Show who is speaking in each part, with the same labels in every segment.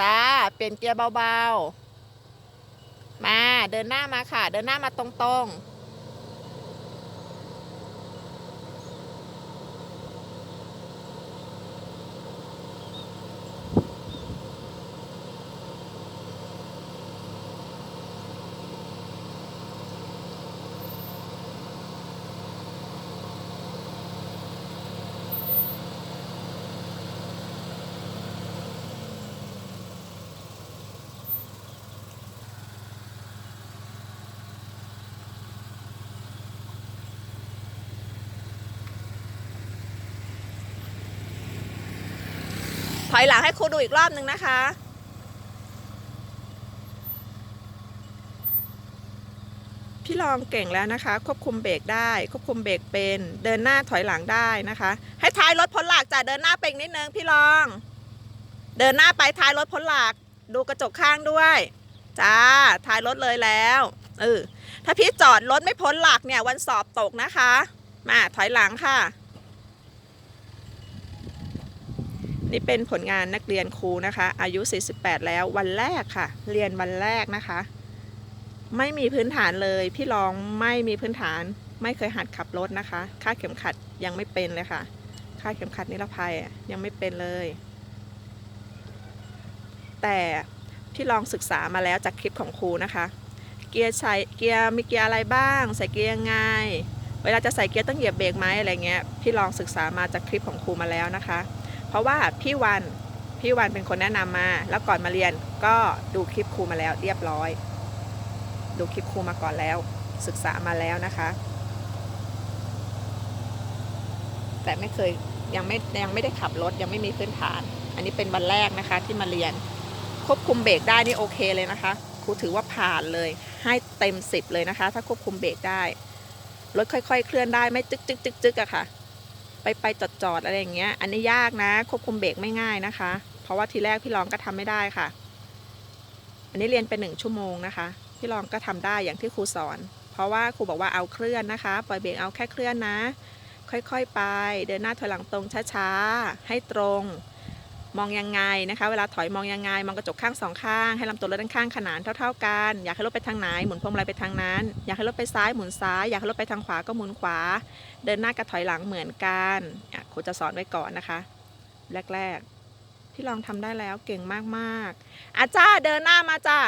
Speaker 1: จ้า เปลี่ยนเกียร์เบาๆ มาเดินหน้ามาค่ะ เดินหน้ามาตรงๆ อยหลังให้ครูดูอีกรอบหนึ่งนะคะ พี่ลองเก่งแล้วนะคะ ควบคุมเบรกได้ ควบคุมเบรกเป็น เดินหน้าถอยหลังได้นะคะ ให้ท้ายรถพ้นหลักจ้ะเดินหน้าไปอีกนิดนึงพี่ลอง เดินหน้าไปท้ายรถพ้นหลัก ดูกระจกข้างด้วยจ้าท้ายรถเลยแล้วเออถ้าพี่จอดรถไม่พ้นหลักเนี่ยวันสอบตกนะคะ มาถอยหลังค่ะ นี่เป็นผลงานนักเรียนครูนะคะ อายุ 48 แล้ววันแรกค่ะ เรียนวันแรกนะคะ ไม่มีพื้นฐานเลย พี่ลองไม่มีพื้นฐาน ไม่เคยหัดขับรถนะคะค่าดเข็มขัดยังไม่เป็นเลยค่ะค่าดเข็มขัดนิรภัยยังไม่เป็นเลย แต่ที่ลองศึกษามาแล้วจากคลิปของครูนะคะ เกียร์ใช้เกียร์มีเกียร์อะไรบ้าง ใส่เกียร์ยังไงเวลาจะใส่เกียร์ต้องเหยียบเบรกไหมอะไรเงี้ยพี่ลองศึกษามาจากคลิปของครูมาแล้วนะคะ เพราะว่าพี่วันพี่วันเป็นคนแนะนำมา แล้วก่อนมาเรียนก็ดูคลิปครูมาแล้วเรียบร้อย ดูคลิปครูมาก่อนแล้ว ศึกษามาแล้วนะคะ แต่ไม่เคยยังไม่ยังไม่ได้ขับรถยังไม่มีพื้นฐาน อันนี้เป็นวันแรกนะคะที่มาเรียน ควบคุมเบรกได้นี่โอเคเลยนะคะครูถือว่าผ่านเลย ให้เต็มสิบเลยนะคะ ถ้าควบคุมเบรกได้รถค่อย ๆ เคลื่อนได้ไม่จึกจึกจึกจึกอะค่ะ ไปไปจอดจอดอะไรอย่างเงี้ย อันนี้ยากนะ ควบคุมเบรกไม่ง่ายนะคะ เพราะว่าทีแรกพี่ลองก็ทำไม่ได้ค่ะ อันนี้เรียนเป็นหนึ่งชั่วโมงนะคะ พี่ลองก็ทำได้อย่างที่ครูสอน เพราะว่าครูบอกว่าเอาเคลื่อนนะคะ ปล่อยเบรกเอาแค่เคลื่อนนะ ค่อยๆไป เดินหน้าถอยหลังตรงช้าๆ ให้ตรง มองยังไงนะคะ เวลาถอยมองยังไง มองกระจกข้างสองข้าง ให้ลำตัวรถด้านข้างขนานเท่า ๆกัน อยากให้รถไปทางไหน หมุนพวงมาลัยไปทางนั้น อยากให้รถไปซ้าย หมุนซ้าย อยากให้รถไปทางขวา ก็หมุนขวา เดินหน้ากับถอยหลังเหมือนกันครูจะสอนไว้ก่อนนะคะ แรก ๆ ที่ลองทำได้แล้วเก่งมากๆ อาจารย์เดินหน้ามาจ้า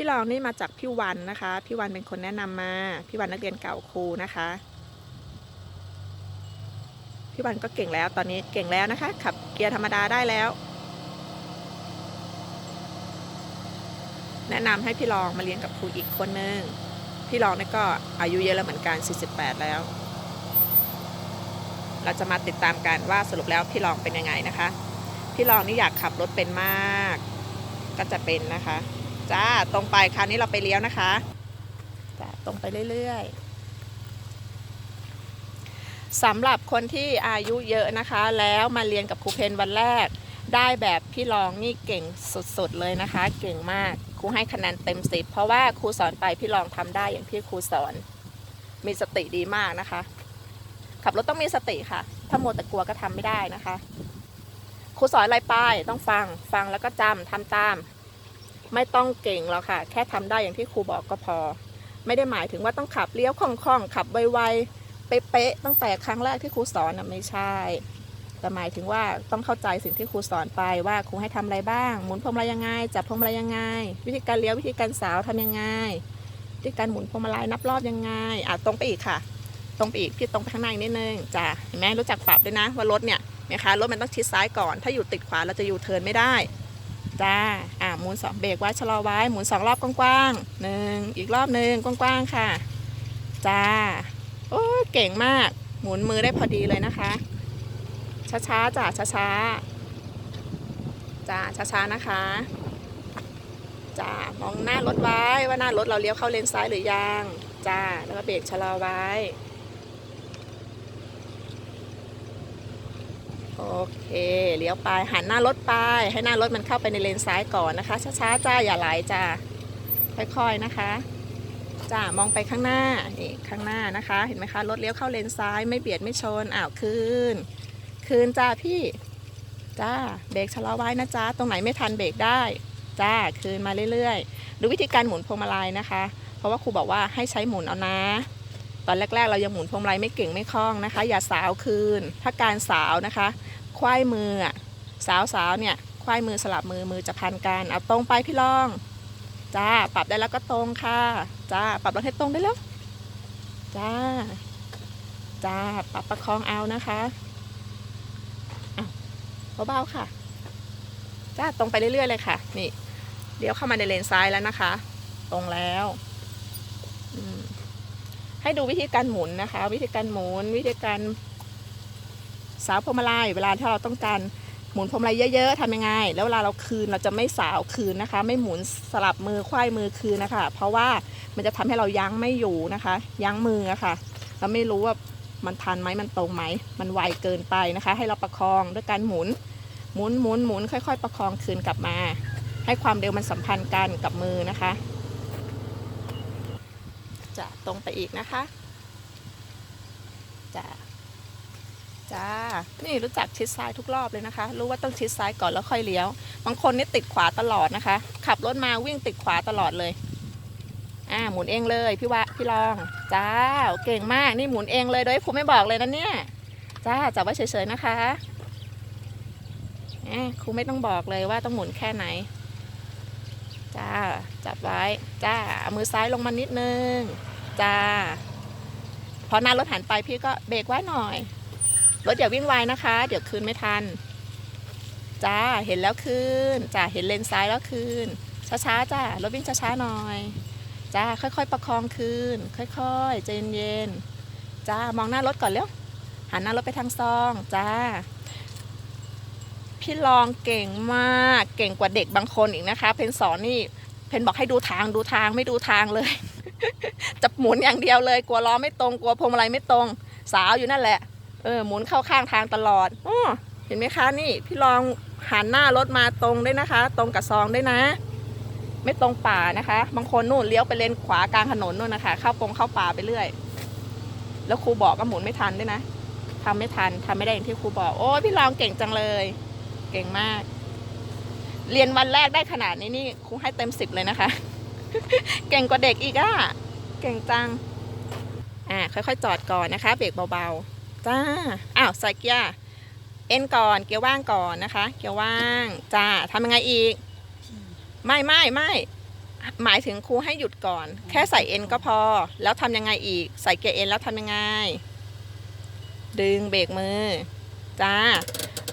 Speaker 1: พี่ลองนี่มาจากพี่วันนะคะ พี่วันเป็นคนแนะนำมา พี่วันนักเรียนเก่าครูนะคะ พี่วันก็เก่งแล้วตอนนี้เก่งแล้วนะคะ ขับเกียร์ธรรมดาได้แล้ว แนะนำให้พี่ลองมาเรียนกับครูอีกคนนึงพี่ลองนี่ก็อายุเยอะแล้วเหมือนกัน 48 แล้ว เราจะมาติดตามกันว่าสรุปแล้วพี่ลองเป็นยังไงนะคะ พี่ลองนี่อยากขับรถเป็นมาก ก็จะเป็นนะคะ จ้าตรงไปคราวนี้เราไปเลี้ยวนะคะจ้าตรงไปเรื่อยๆสำหรับคนที่อายุเยอะนะคะ แล้วมาเรียนกับครูเพนวันแรก ได้แบบพี่ลองนี่เก่งสุดๆเลยนะคะ เก่งมากครูให้คะแนนเต็มสิบเพราะว่าครูสอนไปพี่ลองทำได้อย่างที่ครูสอน มีสติดีมากนะคะ ขับรถต้องมีสติค่ะ ถ้าโมแต่กลัวก็ทำไม่ได้นะคะครูสอนอะไรไปต้องฟัง ฟังแล้วก็จำทำตาม ไม่ต้องเก่งหรอกค่ะ แค่ทำได้อย่างที่ครูบอกก็พอ ไม่ได้หมายถึงว่าต้องขับเลี้ยวคล่องๆ ขับไวๆ เป๊ะๆ ตั้งแต่ครั้งแรกที่ครูสอนนะไม่ใช่ แต่หมายถึงว่าต้องเข้าใจสิ่งที่ครูสอนไปว่าครูให้ทำอะไรบ้าง หมุนพวงมาลัยยังไง จับพวงมาลัยยังไง วิธีการเลี้ยววิธีการสาวทำยังไง วิธีการหมุนพวงมาลัยนับรอบยังไง อะตรงไปอีกค่ะ ตรงไปอีกพี่ตรงไปข้างหน้าอีกนิดนึงจ้ะ เห็นไหมรู้จักปรับด้วยนะว่ารถเนี่ยนะคะรถมันต้องชิดซ้ายก่อน ถ้าอยู่ติดขวาเราจะอยู่เทินไม่ได้ จ้า หมุนสองเบรกไว้ชะลอไว้หมุนสองรอบกว้างๆหนึ่งอีกรอบหนึ่งกว้างๆค่ะจ้าโอ้ยเก่งมาก หมุนมือได้พอดีเลยนะคะ ช้าๆจ้าช้าๆจ้าช้าๆนะคะจ้ามองหน้ารถไว้ว่าหน้ารถเราเลี้ยวเข้าเลนซ้ายหรือยังจ้าแล้วก็เบรกชะลอไว้ โอเค เลี้ยวไปหันหน้ารถไป ให้หน้ารถมันเข้าไปในเลนซ้ายก่อนนะคะ ช้าๆจ้าอย่าไหลจ้าค่อยๆนะคะจ้ามองไปข้างหน้านี่ข้างหน้านะคะ เห็นไหมคะรถเลี้ยวเข้าเลนซ้ายไม่เบียดไม่ชนอ้าวคืนคืนจ้าพี่จ้าเบรกชะลอไว้นะจ้าตรงไหนไม่ทันเบรกได้จ้าคืนมาเรื่อยๆ ดูวิธีการหมุนพวงมาลัยนะคะ เพราะว่าครูบอกว่าให้ใช้หมุนเอานะ ตอนแรก ๆ เรายังหมุนพวงมาลัยไม่เก่งไม่คล่องนะคะ อย่าสาวคืนถ้าการสาวนะคะ ควายมืออะสาวๆเนี่ยควายมือสลับมือมือจะพันกันเอาตรงไปพี่ลองจ้าปรับได้แล้วก็ตรงค่ะจ้าปรับรถให้ตรงได้แล้วจ้าจ้าปรับประคองเอานะคะอะเบาๆค่ะจ้าตรงไปเรื่อยๆเลยค่ะ นี่เดี๋ยวเข้ามาในเลนซ้ายแล้วนะคะ ตรงแล้วให้ดูวิธีการหมุนนะคะ วิธีการหมุนวิธีการ สาวพวงมาลัยเวลาที่เราต้องการหมุนพวงมาลัยเยอะๆทำยังไง แล้วเวลาเราคืนเราจะไม่สาวคืนนะคะ ไม่หมุนสลับมือควายมือคืนนะคะ เพราะว่ามันจะทำให้เรายั้งไม่อยู่นะคะ ยั้งมืออะค่ะ เราไม่รู้ว่ามันทันไหมมันตรงไหม มันไวเกินไปนะคะ ให้เราประคองด้วยการหมุน หมุนหมุนหมุนค่อย ๆ ประคองคืนกลับมา ให้ความเร็วมันสัมพันธ์กันกับมือนะคะ จะตรงไปอีกนะคะจะ จ้า นี่รู้จักชิดซ้ายทุกรอบเลยนะคะ รู้ว่าต้องชิดซ้ายก่อนแล้วค่อยเลี้ยว บางคนนี่ติดขวาตลอดนะคะ ขับรถมาวิ่งติดขวาตลอดเลย อ่าหมุนเองเลยพี่วะพี่ลอง จ้า เก่งมาก นี่หมุนเองเลยโดยครูไม่บอกเลยนะเนี่ย จ้าจับไว้เฉยๆนะคะอ่าครูไม่ต้องบอกเลยว่าต้องหมุนแค่ไหน จ้า จับไว้ จ้าเอามือซ้ายลงมานิดนึง จ้า พอหน้ารถหันไปพี่ก็เบรกไว้หน่อย รถอย่าวิ่งไวนะคะ เดี๋ยวคืนไม่ทัน จ้า เห็นแล้วคืนจ้า เห็นเลนซ้ายแล้วคืนช้าๆจ้ารถวิ่งช้าๆหน่อย จ้า ค่อยๆ ประคองคืน ค่อยๆ ใจเย็นๆ จ้า มองหน้ารถก่อนเร็ว หันหน้ารถไปทางซอง จ้า พี่ลองเก่งมาก เก่งกว่าเด็กบางคนอีกนะคะ เพนสอนนี่เพนบอกให้ดูทางดูทางไม่ดูทางเลยจะหมุนอย่างเดียวเลย กลัวล้อไม่ตรง กลัวพวงมาลัยไม่ตรง สาวอยู่นั่นแหละ เออหมุนเข้าข้างทางตลอดออเห็นไหมคะนี่พี่ลองหันหน้ารถมาตรงด้วยนะคะ ตรงกับซองด้วยนะ ไม่ตรงป่านะคะ บางคนนู่นเลี้ยวไปเลนขวากลางถนนนู่นนะคะ เข้าปงเข้าป่าไปเรื่อย แล้วครูบอกก็หมุนไม่ทันด้วยนะทำไม่ทันทำไม่ได้อย่างที่ครูบอก โอ้พี่ลองเก่งจังเลย เก่งมาก เรียนวันแรกได้ขนาดนี้นี่ครูให้เต็มสิบเลยนะคะ เก่งกว่าเด็กอีกอะเก่งจัง อ่าค่อยๆจอดก่อนนะคะ เบรกเบาๆ จ้า อ้าวใส่เกียร์เอ็นก่อนเกียร์ว่างก่อนนะคะ เกียร์ว่างจ้าทำยังไงอีก ไม่ไม่ไม่หมายถึงครูให้หยุดก่อน แค่ใส่เอ็นก็พอ แล้วทำยังไงอีก ใส่เกียร์เอ็นแล้วทำยังไง ดึงเบรกมือ จ้า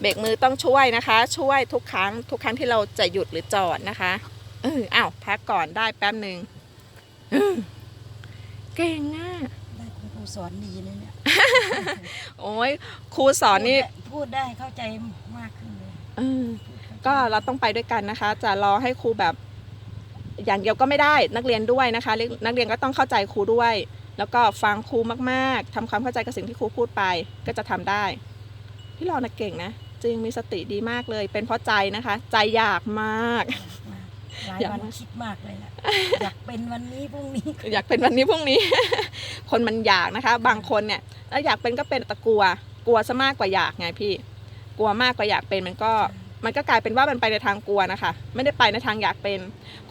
Speaker 1: เบรกมือต้องช่วยนะคะ ช่วยทุกครั้ง ทุกครั้งที่เราจะหยุดหรือจอดนะคะเอออ้าวพักก่อนได้แป๊บหนึ่งเก่งอะ
Speaker 2: ได้คุณครูสอนดีเลยนี่ย
Speaker 1: โอ้ยครูสอนนี่
Speaker 2: พูดได้เข้าใจมากขึ้นเลย
Speaker 1: เออ
Speaker 2: พูดเข้าใจ
Speaker 1: ก็เราต้องไปด้วยกันนะคะ จะรอให้ครูแบบ อย่างเดียวก็ไม่ได้นักเรียนด้วยนะคะเรียนนักเรียนก็ต้องเข้าใจครูด้วย แล้วก็ฟังครูมากๆทำความเข้าใจกับสิ่งที่ครูพูดไป ก็จะทำได้ พี่รอนะเก่งนะ จริงมีสติดีมากเลย เป็นเพราะใจนะคะ ใจอยากมาก
Speaker 2: หลาย
Speaker 1: อยาก
Speaker 2: วัน
Speaker 1: มาก
Speaker 2: คิดมากเลยล่ะอยากเป็นวันนี้พรุ่งนี้
Speaker 1: อยากเป็นวันนี้พรุ่งนี้ คนมันอยากนะคะ บางคนเนี่ยแล้วอยากเป็นก็เป็นแต่กลัว กลัวซะมากกว่าอยากไงพี่ กลัวมากกว่าอยากเป็นมันก็มันก็กลายเป็นว่ามันไปในทางกลัวนะคะ ไม่ได้ไปในทางอยากเป็น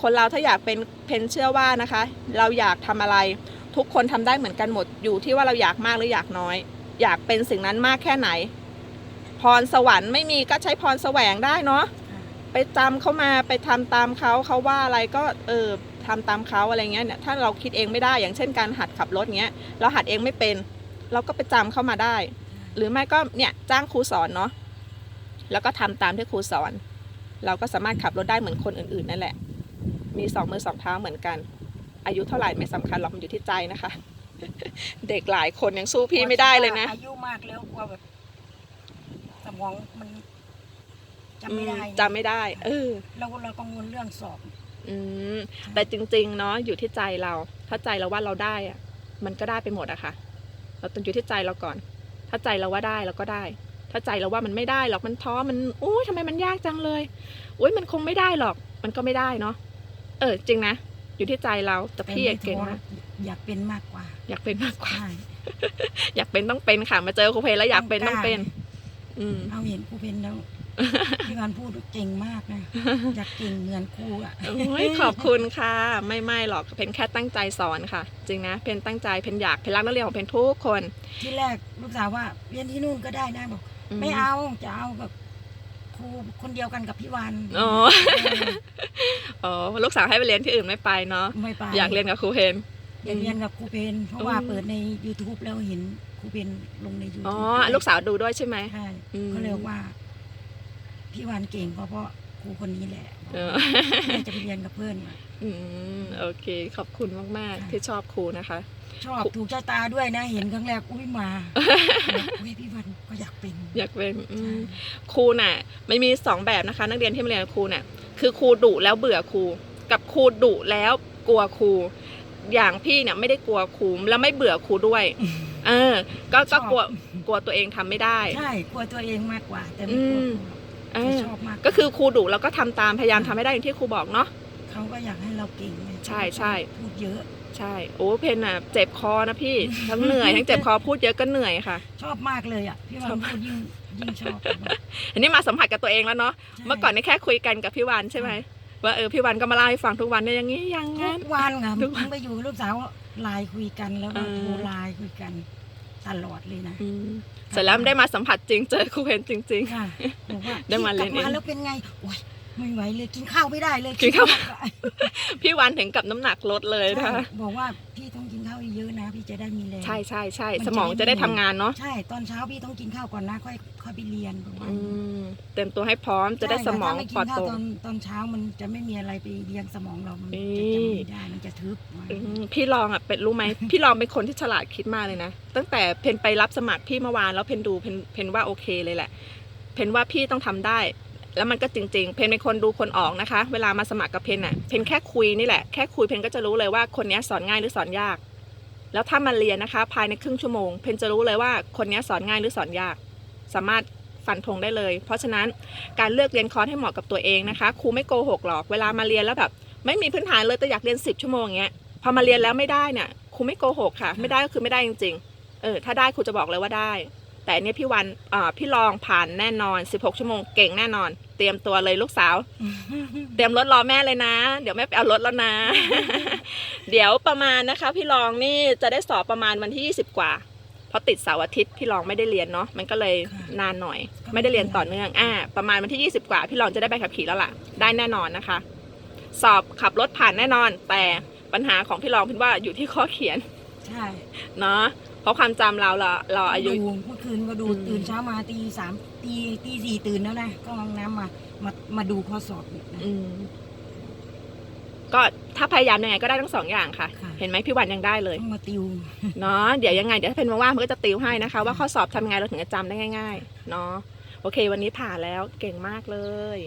Speaker 1: คนเราถ้าอยากเป็นเพนเชื่อว่านะคะ เราอยากทำอะไร ทุกคนทำได้เหมือนกันหมดอยู่ที่ว่าเราอยากมากหรืออยากน้อย อยากเป็นสิ่งนั้นมากแค่ไหน พรสวรรค์ไม่มีก็ใช้พรแสวงได้เนาะ ไปจำเขามาไปทำตามเขาเขาว่าอะไรก็เออทำตามเขาอะไรเงี้ยเนี่ยถ้าเราคิดเองไม่ได้อย่างเช่นการหัดขับรถเงี้ยเราหัดเองไม่เป็น เราก็ไปจำเข้ามาได้ หรือไม่ก็เนี่ยจ้างครูสอนเนาะแล้วก็ทำตามที่ครูสอน เราก็สามารถขับรถได้เหมือนคนอื่นๆนั่นแหละ มีสองมือสองเท้าเหมือนกัน อายุเท่าไหร่ไม่สำคัญหรอกมันอยู่ที่ใจนะคะ เด็กหลายคนยังสู้พี่ไม่ได้เลยนะ
Speaker 2: อายุมากแล้วกลัวแบบสมองมัน จำ
Speaker 1: อื
Speaker 2: ไม่
Speaker 1: ม
Speaker 2: ได้
Speaker 1: จำไม่ได้ เออ
Speaker 2: เราเรากังวลเรื่องสอบ
Speaker 1: อืมแต่จริง ๆ เนาะอยู่ที่ใจเรา ถ้าใจเราว่าเราได้อะมันก็ได้ไปหมดอะค่ะ เราต้องอยู่ที่ใจเราก่อน ถ้าใจเราว่าได้เราก็ได้ ถ้าใจเราว่ามันไม่ได้หรอกมันท้อมันโอ้ยทำไมมันยากจังเลยโอ้ยมันคงไม่ได้หรอก มันก็ไม่ได้เนาะเออ จริงนะอยู่ที่ใจเราแต่พี่อะเก่ง
Speaker 2: แต่
Speaker 1: มาก
Speaker 2: ไม่ท้ออยากเป็นมากกว่า
Speaker 1: อยากเป็นมากกว่า
Speaker 2: ใช่
Speaker 1: อยากเป็นต้องเป็นค่ะ มาเจอครูเพนแล้วอยากเป็นต้องเป็น อืม
Speaker 2: เราเห็นครูเพนแล้ว พี่วันพูดเก่งมากนะ อยากเก่งเหมือนครูอะ
Speaker 1: โอ้ยขอบคุณค่ะ ไม่ไม่หรอกเพนแค่ตั้งใจสอนค่ะ จริงนะเพนตั้งใจเพนอยากเพนรักนักเรียนของเพนทุกคน
Speaker 2: ที่แรกลูกสาวว่าเรียนที่นู่นก็ได้นะบอก ไม่เอาจะเอาแบบครูคนเดียวกันกับพี่วัน
Speaker 1: อ๋อ
Speaker 2: เออ
Speaker 1: อ๋อลูกสาวให้ไปเรียนที่อื่นไม่ไปเนาะ
Speaker 2: ไม่ไป
Speaker 1: อยากเรียนกับครูเพน
Speaker 2: อยากเรียนกับครูเพนเพราะว่า
Speaker 1: อืม
Speaker 2: เปิดใน YouTube แล้วเห็นครูเพนลงใน YouTube
Speaker 1: อ๋อลูกสาวดูด้วยใช่ไหม
Speaker 2: ใช่
Speaker 1: อืม
Speaker 2: ก็เลยว่า พี่วันเก่งก็เพราะครูคนนี้แหละ
Speaker 1: เออ
Speaker 2: แม่จะไปเรียนกับเพื่อน
Speaker 1: อืมโอเค ขอบคุณมากๆ ที่ชอบครูนะคะ
Speaker 2: ชอบถูกชะตาด้วยนะ เห็นครั้งแรกอุ้ยมาอุ้ยพี่วันก็อยากเป็น
Speaker 1: อยากเป็นอื
Speaker 2: ใช่
Speaker 1: มครูน่ะไม่มีสองแบบนะคะ นักเรียนที่มาเรียนกับครูน่ะคือครูดุแล้วเบื่อครู กับครูดุแล้วกลัวครู อย่างพี่เนี่ยไม่ได้กลัวครูแล้วไม่เบื่อครูด้วย เออ ก็ก็กลัวกลัวตัวเองทำไม่ได้
Speaker 2: ใช่กลัวตัวเองมากกว่า แต่ไม่กลัวครูหรอก
Speaker 1: เอ
Speaker 2: แต่
Speaker 1: อ
Speaker 2: ชอบมาก
Speaker 1: ก็คือครูดุแล้วก็ทำตามพยายามทำให้ได้อย่างที่ครูบอกเนาะ
Speaker 2: เขาก็อยากให้เราเก่งไง
Speaker 1: ใช่ใช่
Speaker 2: พูดเยอะ
Speaker 1: ใช่โอ้เพนน่ะเจ็บคอนะพี่ ทั้งเหนื่อยทั้งเจ็บคอพูดเยอะก็เหนื่อยค่ะ
Speaker 2: ชอบมากเลยอะพี่วั
Speaker 1: ชอบ
Speaker 2: นพูดยิ่งยิ่งชอบ
Speaker 1: อันนี้มาสัมผัสกับตัวเองแล้วเนาะเมื่อก่อนนี่แค่คุยกันกับพี่วันใช่ไหมว่าเออพี่วันก็มาเล่าให้ฟังทุกวันเนี่ยอย่างนี้อย่าง
Speaker 2: ทุ
Speaker 1: งั้น
Speaker 2: กวันค่ะ
Speaker 1: ทุกวัน
Speaker 2: ไปอยู่กับลูกสาวไลน์คุยกันแล้วก็
Speaker 1: เออ
Speaker 2: โทรไลน์คุยกัน ตลอดเลยนะ
Speaker 1: อืมเสร็จแล้วได้มาสัมผัสจริงเจอครูเพนจริง
Speaker 2: ค่ะบอกว่า
Speaker 1: ได้มาเรียน
Speaker 2: กลับ
Speaker 1: เอ
Speaker 2: มางแล้วเป็นไงโอ้ย ไม่ไหวเลยกินข้าวไม่ได้เลย
Speaker 1: กินข้าว
Speaker 2: คิด
Speaker 1: ๆพี่วันถึงกับน้ำหนักลดเลย
Speaker 2: ใช่
Speaker 1: นะคะ
Speaker 2: บอกว่าพี่ต้องกินข้าวเยอะๆนะ พี่จะได้มีแรง
Speaker 1: ใช่ใช่ใช่
Speaker 2: มันจะ
Speaker 1: สมองจะได้
Speaker 2: ได้
Speaker 1: ทำงานเนาะ
Speaker 2: ใช่ ตอนเช้าพี่ต้องกินข้าวก่อนนะค่อยค่อยไปเรียนบอกว่า
Speaker 1: อืมเตรียมตัวให้พร้อมจะได้สมอง
Speaker 2: ใช่ค่ะถ้าไม่กิ
Speaker 1: ปลอด
Speaker 2: นข้าว
Speaker 1: โปร่
Speaker 2: ตองนตอนเช้ามันจะไม่มีอะไรไปเลี้ยงสมองเรา มัน
Speaker 1: นี่
Speaker 2: จะจำไม่ได้มันจะทึบ
Speaker 1: อืมพี่ลองอะเป็นรู้ไหม พี่ลองเป็นคนที่ฉลาดคิดมากเลยนะ ตั้งแต่เพนไปรับสมัครพี่เมื่อวานแล้วเพนดูเพนเพนว่าโอเคเลยแหละ เพนว่าพี่ต้องทำได้ แล้วมันก็จริง ๆ เพนเป็นคนดูคนออกนะคะ เวลามาสมัครกับเพนอะ เพนแค่คุยนี่แหละ แค่คุยเพนก็จะรู้เลยว่าคนนี้สอนง่ายหรือสอนยาก แล้วถ้ามาเรียนนะคะ ภายในครึ่งชั่วโมง เพนจะรู้เลยว่าคนนี้สอนง่ายหรือสอนยาก สามารถฟันธงได้เลย เพราะฉะนั้นการเลือกเรียนคอร์สให้เหมาะกับตัวเองนะคะ ครูไม่โกหกหรอก เวลามาเรียนแล้วแบบ ไม่มีพื้นฐานเลยแต่อยากเรียนสิบชั่วโมงอย่างเงี้ย พอมาเรียนแล้วไม่ได้เนี่ยครูไม่โกหกค่ะ ไม่ได้ก็คือไม่ได้จริง ๆ เออ ถ้าได้ครูจะบอกเลยว่าได้ แต่อันเนี้ยพี่วันอ่าพี่ลองผ่านแน่นอน 16 ชั่วโมงเก่งแน่นอน เตรียมตัวเลยลูกสาว เตรียมรถรอแม่เลยนะ เดี๋ยวแม่ไปเอารถแล้วนะ เดี๋ยวประมาณนะคะ พี่ลองนี่จะได้สอบประมาณวันที่ 20 กว่า เพราะติดเสาร์อาทิตย์พี่ลองไม่ได้เรียนเนาะมันก็เลย
Speaker 2: ค่ะ
Speaker 1: นานหน่อย
Speaker 2: ก็ไม่
Speaker 1: ไม่ได้เรียน
Speaker 2: เป็นไร
Speaker 1: ต่อเนื่องอ่าประมาณวันที่ 20 กว่า พี่ลองจะได้ใบขับขี่แล้วล่ะ ได้แน่นอนนะคะ สอบขับรถผ่านแน่นอน แต่ปัญหาของพี่ลองพี่ว่าอยู่ที่ข้อเขียน
Speaker 2: ใช่
Speaker 1: เนาะเพราะความจำเราเราเราอายุ
Speaker 2: ดูเมื่อคืนก็ดู
Speaker 1: อืม
Speaker 2: ตื่นเช้ามาตีสามตีตีสี่ตื่นแล้วนะก็ห้องน้ำมามามาดูข้อสอบเนี่ยนะ
Speaker 1: อืมก็ถ้าพยายามยังไงก็ได้ทั้งสองอย่างค่ะ
Speaker 2: ค่ะ
Speaker 1: เห็นไหมพี่วันยังได้เลย
Speaker 2: ต้องมาติว
Speaker 1: เนาะเดี๋ยวยังไงเดี๋ยวถ้าเป็นว่างๆมันก็จะติวให้นะคะ ว่าข้อสอบทำยังไงเราถึงจะจำได้ง่าย ๆ เนาะโอเค วันนี้ผ่านแล้วเก่งมากเลย